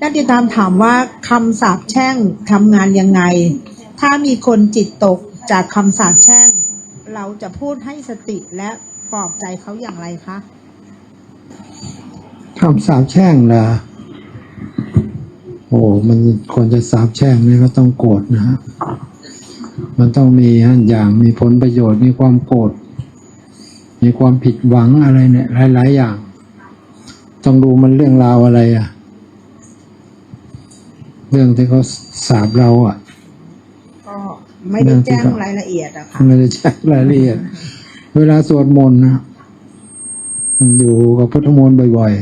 ญาติธรรมถามว่าคำสาปแช่งทำงานยังไง ถ้ามีคนจิตตกจากคำสาปแช่ง เราจะพูดให้สติและปลอบใจเขาอย่างไรคะคำสาปแช่งล่ะโอ้มันคนจะสาปแช่งนี่ก็ต้องโกรธนะฮะมันต้องมีฮะอย่างมีผลประโยชน์มีความโกรธมีความผิดหวังอะไรเนี่ยหลาย ๆ อย่าง ต้องดูมันเรื่องราวอะไรอะ เรื่องที่เขาสาบเราอะ ก็ไม่ได้แจ้งรายละเอียดอะค่ะไม่ได้แจ้งรายละเอียด เวลาสวดมนต์นะอยู่กับพุทธมนต์บ่อย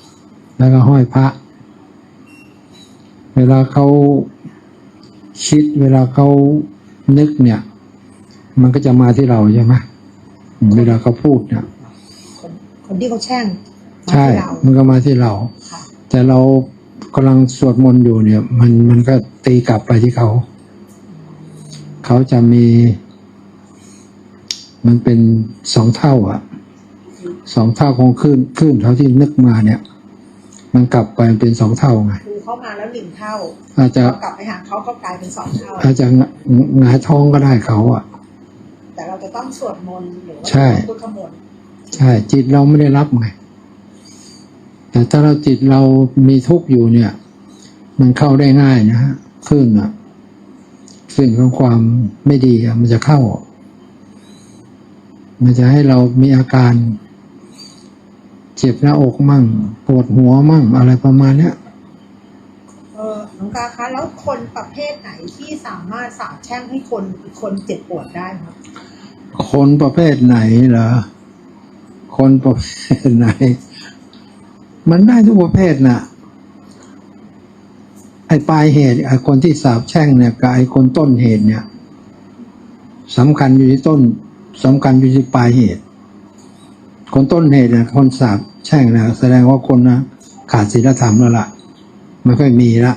ๆ แล้วก็ห้อยพระ เวลาเขาคิด เวลาเขานึกเนี่ย มันก็จะมาที่เราใช่ไหมเวลาเขาพูดเนี่ยคนคนที่เขาแช่งมาใช่ที่เรามันก็มาที่เราค่ะแต่เรา กำลังสวดมนต์อยู่เนี่ย มันมันก็ตีกลับไปที่เขา เขาจะมี มันเป็นสองเท่าอะสองเท่าของคลื่นคลื่นเขาที่นึกมาเนี่ย มันกลับไปเป็นสองเท่าไงคือเขามาแล้วหนึ่งเท่า อาจจะพอกลับไปหาเขาก็กลายเป็นสองเท่า อาจจะหงายท้องก็ได้เขาอะแต่เราจะต้องสวดมนต์หรือว่าใช่พุทธมนต์ใช่จิตเราไม่ได้รับไง แต่ถ้าเราจิตเรามีทุกข์อยู่เนี่ย มันเข้าได้ง่ายนะฮะคลื่นอะคลื่นของความไม่ดีอะมันจะเข้า มันจะให้เรามีอาการ เจ็บหน้าอกมั่งปวดหัวมั่งอะไรประมาณเนี้ยเออหลวงตาคะแล้วคนประเภทไหนที่สามารถสาบแช่งให้คนอีกคนเจ็บปวดได้คะคนประเภทไหนเหรอคนประเภทไหน มันได้ทุกประเภทน่ะไอ้ปลายเหตุไอ้คนที่สาบแช่งเนี่ยกับไอ้คนต้นเหตุเนี่ยสำคัญอยู่ที่ต้นสำคัญอยู่ที่ปลายเหตุ คนต้นเหตุเนี่ยคนสาบแช่งนะแสดงว่าคนนะขาดศีลธรรมแล้วล่ะ ไม่ค่อยมีละ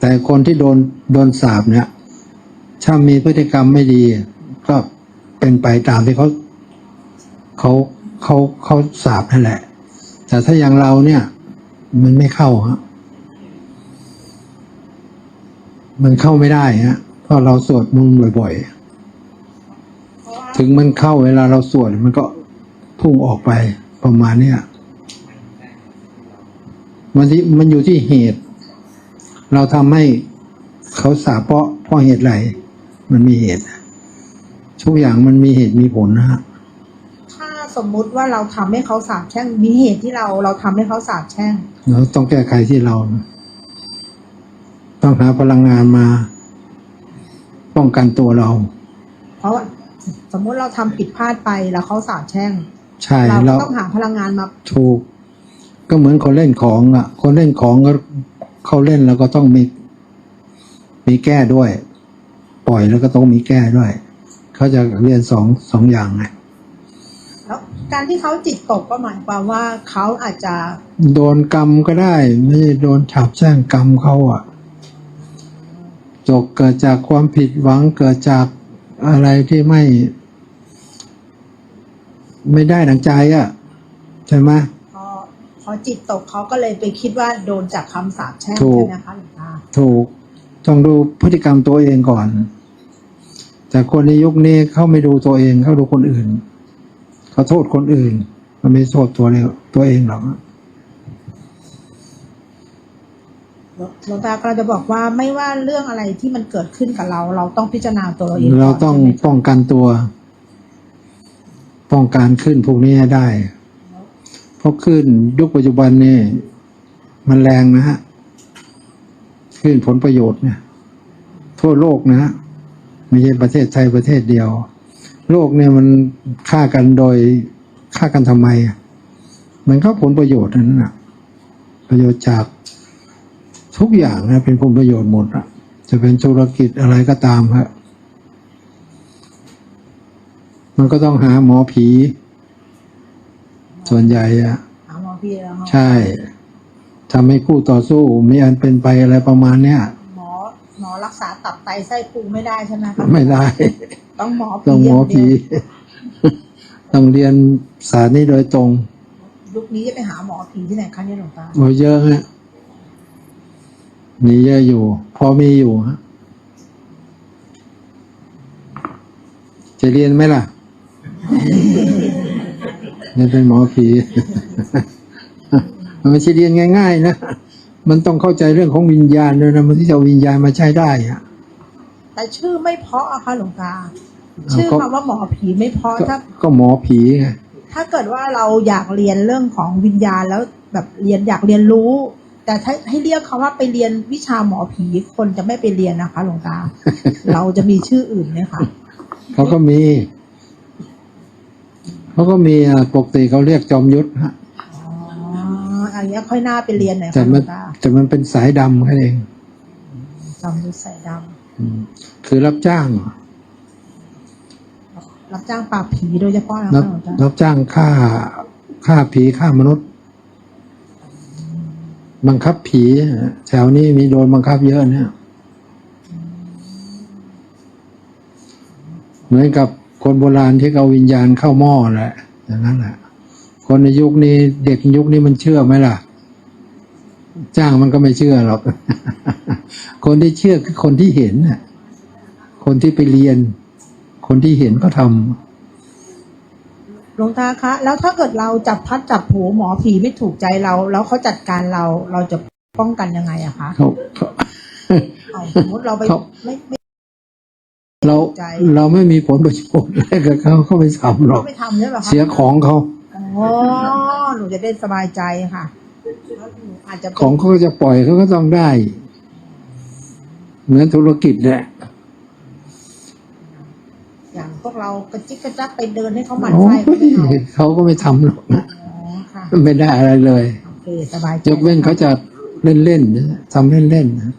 แต่คนที่โดนโดนสาบเนี่ยถ้ามีพฤติกรรมไม่ดี ก็เป็นไปตามที่เขาเขาเขาเขาสาบนั่นแหละ แต่ถ้าอย่างเราเนี่ย มันไม่เข้าฮะมันเข้าไม่ได้ฮะเพราะเราสวดมนต์บ่อยๆ ถึงมันเข้าเวลาเราสวดมันก็พุ่งออกไปประมาณเนี้ยมันที่มันอยู่ที่เหตุ เราทำให้เขาสาเพราะเพราะเหตุไรมันมีเหตุ ทุกอย่างมันมีเหตุมีผลนะฮะ สมมุติว่าเราทำให้เขาสาบแช่งมีเหตุที่เราเราทำให้เขาสาบแช่งเราต้องแก้ไขที่เรานะต้องหาพลังงานมา ป้องกันตัวเรา เพราะว่าสมมุติเราทำผิดพลาดไปแล้วเขาสาบแช่งใช่เราก็เราต้องหาพลังงานมาถูก ก็เหมือนคนเล่นของอะ คนเล่นของก็เขาเล่นแล้วก็ต้องมีมีแก้ด้วย ปล่อยแล้วก็ต้องมีแก้ด้วย เขาจะเรียนสองสองอย่างไงแล้ว การที่เขาจิตตกก็หมายความว่าเขาอาจจะโดนกรรมก็ได้ ไม่ใช่โดนฉาบแช่งกรรมเขาอะจกเกิดจากความผิดหวังเกิดจากอะไรที่ไม่ ไม่ได้ดังใจอะใช่ไหมพอพอจิตตกเขาก็เลยไปคิดว่าโดนจากคำสาปแช่งถูกใช่ไหมคะหลวงตาถูกต้องดูพฤติกรรมตัวเองก่อน แต่คนในยุคนี้เขาไม่ดูตัวเองเขาดูคนอื่น เขาโทษคนอื่น มันไม่โทษตัวเองตัวเองหรอกหลวงตากำลังจะบอกว่าไม่ว่าเรื่องอะไรที่มันเกิดขึ้นกับเรา เราต้องพิจารณาตัวเราเองก่นเราต้องใช่ไหมคะป้องกันตัว ป้องกันขึ้นพวกนี้ให้ได้เพราะขึ้นยุคปัจจุบันนี่มันแรงนะฮะขึ้นผลประโยชน์เนี่ยทั่วโลกนะฮะไม่ใช่ประเทศไทยประเทศเดียว โลกเนี่ยมันฆ่ากันโดยฆ่ากันทำไมอะมันก็ผลประโยชน์นั้นนะประโยชน์จากทุกอย่างนะเป็นผลประโยชน์หมดอะจะเป็นธุรกิจอะไรก็ตามครับมันก็ต้องหาหมอผี ส่วนใหญ่อะหาหมอพี่แล้วใช่ทำให้คู่ต่อสู้มีอันเป็นไปอะไรประมาณเนี้ยหมอหมอ รักษาตับไตไส้พุงไม่ได้ใช่ไหมคะไม่ได้ ต้องหมอผีต้องหมอผีย่างเดียวต้องเรียนศาสตร์นี้โดยตรงยุคนี้จะไปหาหมอผีที่ไหนคะเนี่ยหลวงตาโอ้เยอะฮะมีเยอะอยู่ พอมีอยู่ฮะจะเรียนไหมล่ะเรียนเป็นหมอผี มันไม่ใช่เรียนง่าย ๆ นะ มันต้องเข้าใจเรื่องของวิญญาณด้วยนะมันที่จะเอาวิญญาณมาใช้ได้อะแต่ชื่อไม่เพราะอะค่ะหลวงตาชื่อก็คำว่าหมอผีไม่เพราะก็ถ้าก็หมอผีไงถ้าเกิดว่าเราอยากเรียนเรื่องของวิญญาณแล้วแบบเรียนอยากเรียนรู้ แต่ถ้าให้เรียกเขาว่าไปเรียนวิชาหมอผีคนจะไม่ไปเรียนนะคะหลวงตา เราจะมีชื่ออื่นไหมคะเขาก็มีเขาก็มีอะปกติเขาเรียกจอมยุทธฮะ อ๋ออันนี้ค่อยน่าไปเรียนหน่อยแต่ค่ะหลมัวนงตาแต่มันเป็นสายดำแค่เองจำดูใส่ดอืมคือรับจ้างำรับจ้างปราบผีโดยเฉพาะนะรัคะบหลวงตารับจ้างฆ่าฆ่าผีฆ่ามนุษย์ บังคับผีแถวนี้มีโดนบังคับเยอะเนี่ยเหมือนกับคนโบราณที่เอาวิญญาณเข้าหม้อแหละอย่างนั้นแหละ คนในยุคนี้เด็กยุคนี้มันเชื่อไหมล่ะ จ้างมันก็ไม่เชื่อหรอก คนที่เชื่อคือคนที่เห็นน่ะ คนที่ไปเรียน คนที่เห็นก็ทำหลวงตาคะ แล้วถ้าเกิดเราจับพัดจับผูหมอผีไม่ถูกใจเรา แล้วเขาจัดการเราเราจะป้องกันยังไงอะคะเขาเขาเอาสมมติเราไปเขาไม่ไม่เราใจเราไม่มีผลประโยชน์อะไรกับเขาเขาไม่ทำหรอกไม่ทำใช่ไหมคะเสียของเขา อ๋อหนูจะได้สบายใจค่ะแล้วหนูอาจจะเป็นของเขาก็จะปล่อยเขาก็ต้องได้ เหมือนธุรกิจแหละอย่างพวกเรากระจิกกระจักไปเดินให้เขาหมั่นโอ้ไส้เขาไม่เอายเขาก็ไม่ทำหรอกนะอ๋อค่ะไม่ได้อะไรเลยโอเคสบายใจยกเว้นเขาจะเล่นเล่นๆนะทำเล่นเล่นๆนะ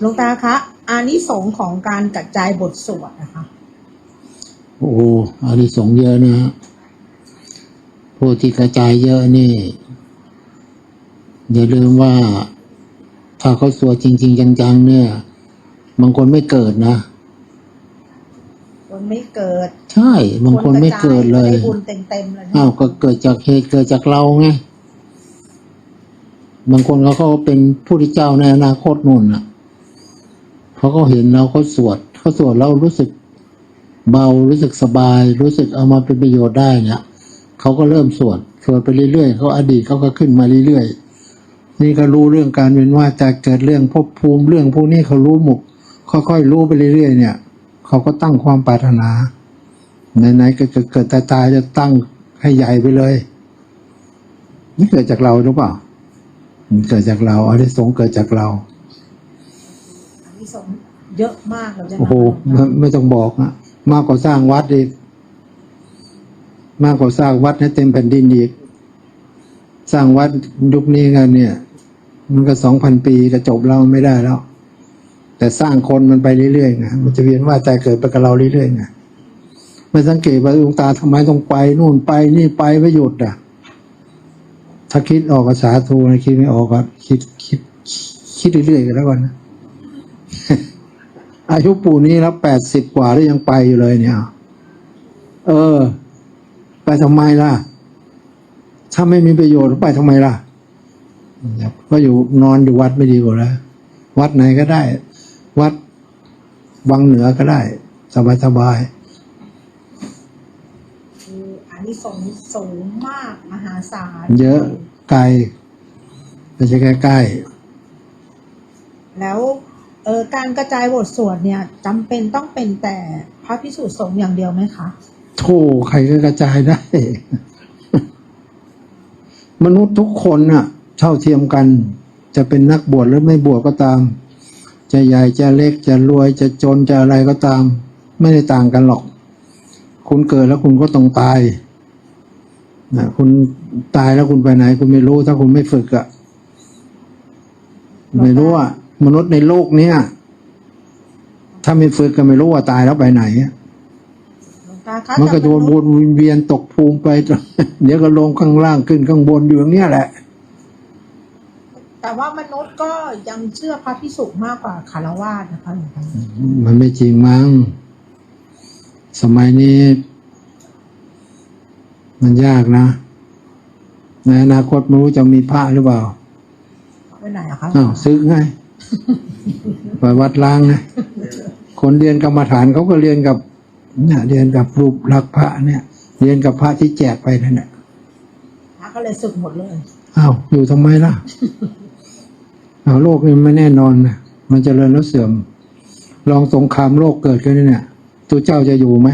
หลวงตาคะอานิสงส์ของการกระจายบทสวดนะคะ โอ้อันนี้สงส์เยอะนะฮะผู้ที่กระจายเยอะนี่ อย่าลืมว่า ถ้าเขาสวดจริง ๆ จังๆเนี่ย บางคนไม่เกิดนะคนไม่เกิด ใช่บางคนไม่เกิดเลยได้บุญเต็มๆเลยนะอ้าวก็เกิดจากเหตุเกิดจากเราไงบางคนเขาก็เป็นผู้ที่เจ้าในอนาคตนู่นน่ะเขาก็เห็นเราเขาสวดเขาสวดแล้วรู้สึก เบารู้สึกสบาย รู้สึกเอามาเป็นประโยชน์ได้เนี่ยเขาก็เริ่มสวดสวดไปเรื่อยๆเขาอดีตเขาก็ขึ้นมาเรื่อยๆนี่ก็รู้เรื่องการเวียนว่ายจะเกิดเรื่องภพภูมิเรื่องพวกนี้เขารู้หมดค่อยๆรู้ไปเรื่อยๆเนี่ยเขาก็ตั้งความปรารถนาไหนๆก็เกิดเกิดตายตายๆจะตั้งให้ใหญ่ไปเลย นี่เกิดจากเราหรือเปล่ามันเกิดจากเราอานิสงส์เกิดจากเราอานิสงส์เยอะมากเลยใช่ไหมโอ้โหไม่ไม่ต้องบอกอะ มากกว่าสร้างวัดอีก มากกว่าสร้างวัดให้เต็มแผ่นดินอีก สร้างวัดยุคนี้กันเนี่ย มันก็สองพันปีก็จบเราไม่ได้แล้ว แต่สร้างคนมันไปเรื่อยๆไงมันจะเวียนว่าใจเกิดไปกับเราเรื่อยๆไงไม่สังเกตว่าดวงตาทำไมต้องไปนู่นไปนี่ไปไม่หยุดอะ ถ้าคิดออกภาษาทูนะคิดไม่ออกก็คิดคิด คิดเรื่อยๆกันแล้วกันนะ อายุปู่นี้แล้วแปดสิบกว่าแล้วยังไปอยู่เลยเนี่ย เออ ไปทำไมล่ะ ถ้าไม่มีประโยชน์ไปทำไมล่ะ ก็อยู่นอนอยู่วัดไม่ดีกว่าแล้ววัดไหนก็ได้ วัดวังเหนือก็ได้ สบายสบายคืออานิสงส์สูงมากมหาศาลๆเยอะไกลไม่ใช่ใกล้แล้วเออการกระจายบทสวดเนี่ยจำเป็นต้องเป็นแต่พระพิสุสงฆ์อย่างเดียวไหมคะโธ่ใครก็กระจายได้ มนุษย์ทุกคนน่ะเท่าเทียมกัน จะเป็นนักบวชหรือไม่บวชก็ตาม จะใหญ่จะเล็กจะรวยจะจนจะอะไรก็ตาม ไม่ได้ต่างกันหรอก คุณเกิดแล้วคุณก็ต้องตายนะคุณตายแล้วคุณไปไหน คุณไม่รู้ถ้าคุณไม่ฝึกอะไม่รู้ว่า มนุษย์ในโลกเนี้ยถ้าไม่ฝึกก็ไม่รู้ว่าตายแล้วไปไหนอะหลวงตาคะมันก็แต่โดนวนเวียนตกภูมิไปเดี๋ยวก็ลงข้างล่างขึ้นข้างบนอยู่อย่างเนี้ยแหละ แต่ว่ามนุษย์ก็ยังเชื่อพระพิสุมากกว่าคารวาสนะคะหลวงตามันไม่จริงมั้งสมัยนี้ มันยากนะในอนาคตไม่รู้จะมีพระหรือเปล่าอไปไหนอะคะอ้าวซึกไง ไปวัดล้างไงคนเรียนกรรมฐานเขาก็เรียนกับเนี่ยเรียนกับรูปลักษณ์พระเนี่ย เรียนกับพระที่แจกไปนั่นแหละพระก็เลยสึกหมดเลยอ้าวอยู่ทำไมล่ะอ้าวโลกนี้ไม่แน่นอนนะมันจเจริญแล้วเสื่อม ลองสงครามโลกเกิดขึ้นเนี่ยตัวเจ้าจะอยู่ไหม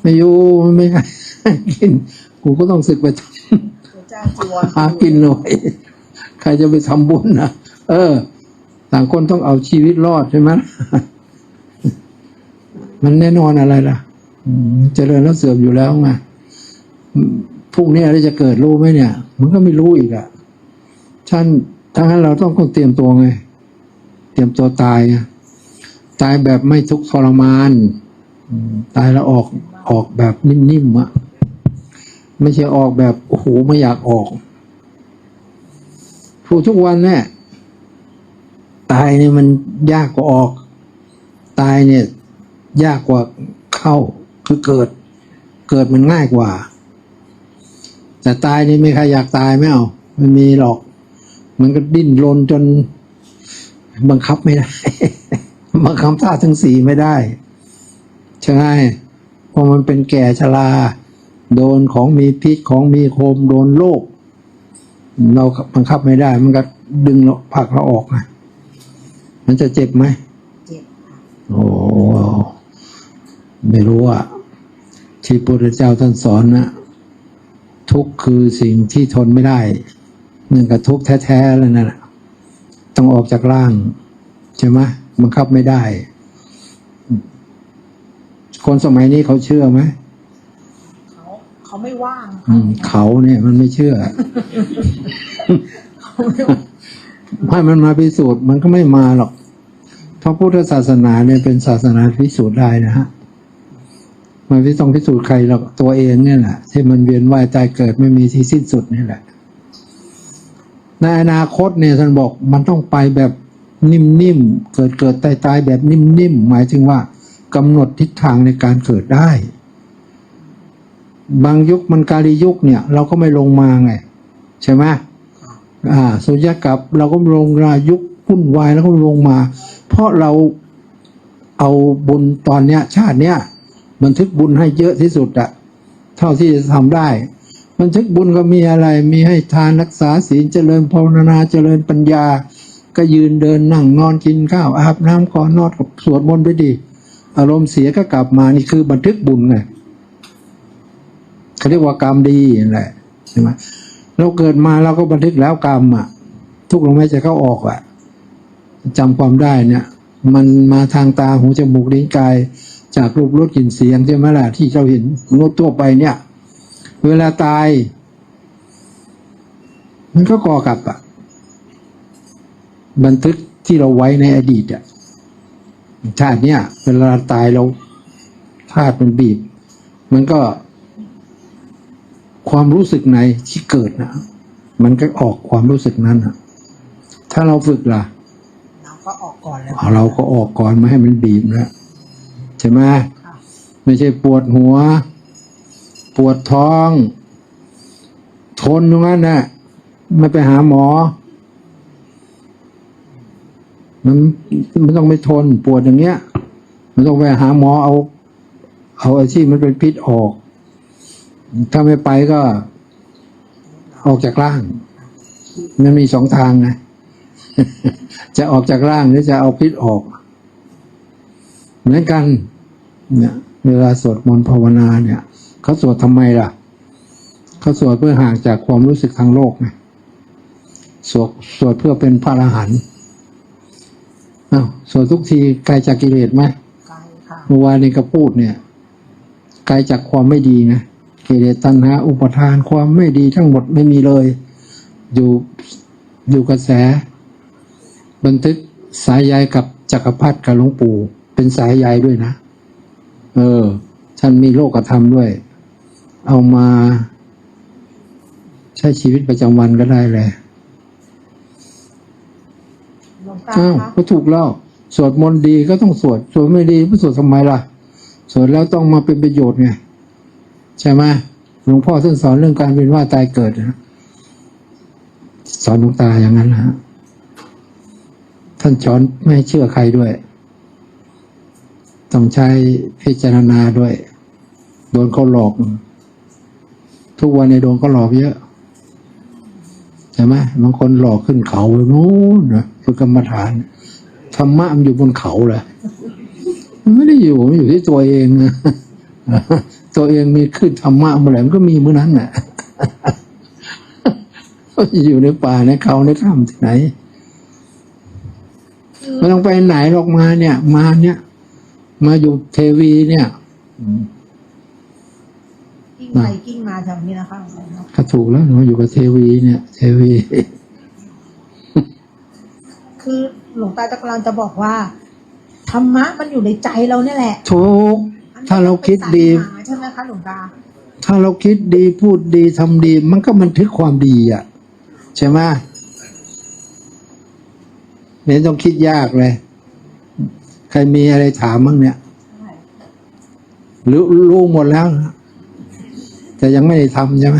ไม่อยู่ไม่ให้กินกูก็ต้องศึกไปพระเจ้าจีวรหากินหน่อย ใครจะไปทำบุญนะเออ ต่างคนต้องเอาชีวิตรอดใช่ไหมมันแน่นอนอะไรล่ะอืมเจริญแล้วเสื่อมอยู่แล้วไงอืมพรุ่งนี้อะไรจะเกิดรู้ไหมเนี่ย มันก็ไม่รู้อีกอะท่านทั้งนั้นเราต้องเตรียมตัวไง เตรียมตัวตายไงตายแบบไม่ทุกข์ทรมานอืมตายแล้วออกออกแบบนิ่มๆอะไม่ใช่ออกแบบโอ้โหไม่อยากออกพูดทุกวันเนี่ย ตายเนี่ยมันยากกว่าออก ตายเนี่ย ยากกว่าเข้าคือเกิด เกิดมันง่ายกว่า แต่ตายนี่ไม่ใครอยากตายไม่เอาไม่มีหรอก มันก็ดิ้นรนจน บังคับไม่ได้ บังคับท่าทั้งสี่ไม่ได้ใช่ไหมเพราะมันเป็นแก่ชรา โดนของมีพิษของมีโคมโดนโรคเราบังคับไม่ได้ มันก็ดึงเราผลักเราออกไง มันจะเจ็บไหมเจ็บค่ะโอ้ไม่รู้อะที่พระพุทธเจ้าท่านสอนนะทุกข์คือสิ่งที่ทนไม่ได้เนื่องกับทุกข์แท้ๆแล้วนั่นแหละต้องออกจากร่าง ใช่ไหมบังคับไม่ได้ คนสมัยนี้เขาเชื่อไหมเขาเขาไม่ว่างอืมเขาเนี่ยมันไม่เชื่อเขาไม่ว่าง ให้มันมาพิสูจน์มันก็ไม่มาหรอกเพราะพุทธศาสนาเนี่ยเป็นศาสนาพิสูจน์ได้นะฮะมันไม่ต้องพิสูจน์ใครหรอกตัวเองเนี่ยแหละที่มันเวียนว่ายตายเกิดไม่มีที่สิ้นสุดนี่แหละในอนาคตเนี่ยท่านบอกมันต้องไปแบบนิ่มๆ เกิดเกิดตายตายแบบนิ่มๆ หมายถึงว่ากำหนดทิศทางในการเกิดได้ บางยุคมันกาลียุคเนี่ย เราก็ไม่ลงมาไง ใช่ไหม อ่าสุญญากับเราก็ลงรายุควุ่นวายแล้วก็ลงมา เพราะเราเอาบุญตอนเนี้ย ชาติเนี้ยบันทึกบุญให้เยอะที่สุดอะเท่าที่จะทำได้บันทึกบุญก็มีอะไรมีให้ทานรักษาศีลเจริญภาวนาเจริญปัญญา ก็ยืนเดินนั่งนอนกินข้าวอาบน้ำก่อนนอนกับสวดมนต์ไปดี อารมณ์เสียก็กลับมานี่คือบันทึกบุญไงเขาเรียกว่ากรรมดีนั่นแหละใช่ไหม เราเกิดมาเราก็บันทึกแล้วกรรมอะ ทุกลมหายใจเข้าออกอะจำความได้เนี่ย มันมาทางตาหูจมูกลิ้นกาย จากรูปรสกลิ่นเสียงใช่ไหมล่ะที่เราเห็นมนุษย์ทั่วไปเนี่ย เวลาตาย มันก็ก่อกลับอะ บันทึกที่เราไว้ในอดีตอะชาติเนี้ยเวลาตายเราธาตุมันบีบ มันก็ ความรู้สึกไหนที่เกิดนะมันก็ออกความรู้สึกนั้นนะถ้าเราฝึกล่ะ เราก็ออกก่อนเลยเอาเราก็ออกก่อนไม่ให้มันบีบแล้วใช่ไหมค่ะไม่ใช่ปวดหัว ปวดท้อง ทนตรงนั้นนะไม่ไปหาหมอ มันมันต้องไม่ทนปวดอย่างเงี้ย มันต้องไปหาหมอเอา เอาไอ้ที่มันเป็นพิษออก ถ้าไม่ไปก็ออกจากร่าง มันมีสองทางไงจะออกจากร่างหรือจะเอาพิษออก เหมือนกัน เนี่ยเวลาสวดมนต์ภาวนาเนี่ยเขาสวดทำไมล่ะเขาสวดเพื่อห่างจากความรู้สึกทางโลกไงสวดสวดเพื่อเป็นพระอรหันต์อ้าวสวดทุกทีไกลจากกิเลสไหมไกลค่ะเมื่อวานนี้ก็พูดเนี่ยไกลจากความไม่ดีนะ กิเลสตัณหาอุปทานความไม่ดีทั้งหมดไม่มีเลย อยู่อยู่กระแส บันทึกสายใยกับจักรพรรดิกับหลวงปู่ เป็นสายใยด้วยนะ เออท่านมีโลกธรรมด้วย เอามาใช้ชีวิตประจำวันก็ได้เลยหลวงตาอ้าวคะก็ถูกแล้วสวดมนต์ดีก็ต้องสวด สวดไม่ดีไม่สวดทำไมล่ะ สวดแล้วต้องมาเป็นประโยชน์ไง ใช่ไหมหลวงพ่อท่านสอนเรื่องการเป็นว่าตายเกิดนะสอนหลวงตาอย่างนั้นนะท่านสอนไม่เชื่อใครด้วย ต้องใช้พิจารณาด้วย โดนเขาหลอก ทุกวันในโดนเขาหลอกเยอะใช่ไหมบางคนหลอกขึ้นเขาไปนู้นนะฝึกกรรมฐานธรรมะมันอยู่บนเขาแหละไม่ได้อยู่มันอยู่ที่ตัวเองนะ ตัวเองมีขึ้นธรรมะเมื่อไหร่มันก็มีเมื่อนั้นแหละอยู่ในป่าในเขาในถ้ำที่ไหนคือไม่ต้องไปไหนหรอกมาเนี่ย มาเนี่ย มาอยู่เทวีเนี่ยอืมกิ้งไปกิ้งมาแถวนี้นะคะหลวงตาเนาะก็ถูกแล้วมาอยู่กับเทวีเนี่ย เทวี คือหลวงตาจะกำลังจะบอกว่าธรรมะมันอยู่ในใจเราเนี่ยแหละถูก ถ้าเราคิดดีหาใช่ไหมคะหลวงตาถ้าเราคิดดีพูดดีทำดี มันก็บันทึกความดีอะ ใช่ไหมเนี่ยต้องคิดยากเลย ใครมีอะไรถามบ้างเนี่ยรู้รู้หมดแล้วนะแต่ยังไม่ได้ทำใช่ไหม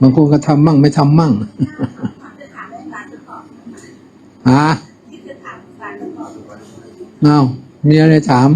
บางคนก็ทำมั่งไม่ทำมั่งฮะเอามีอะไรถาม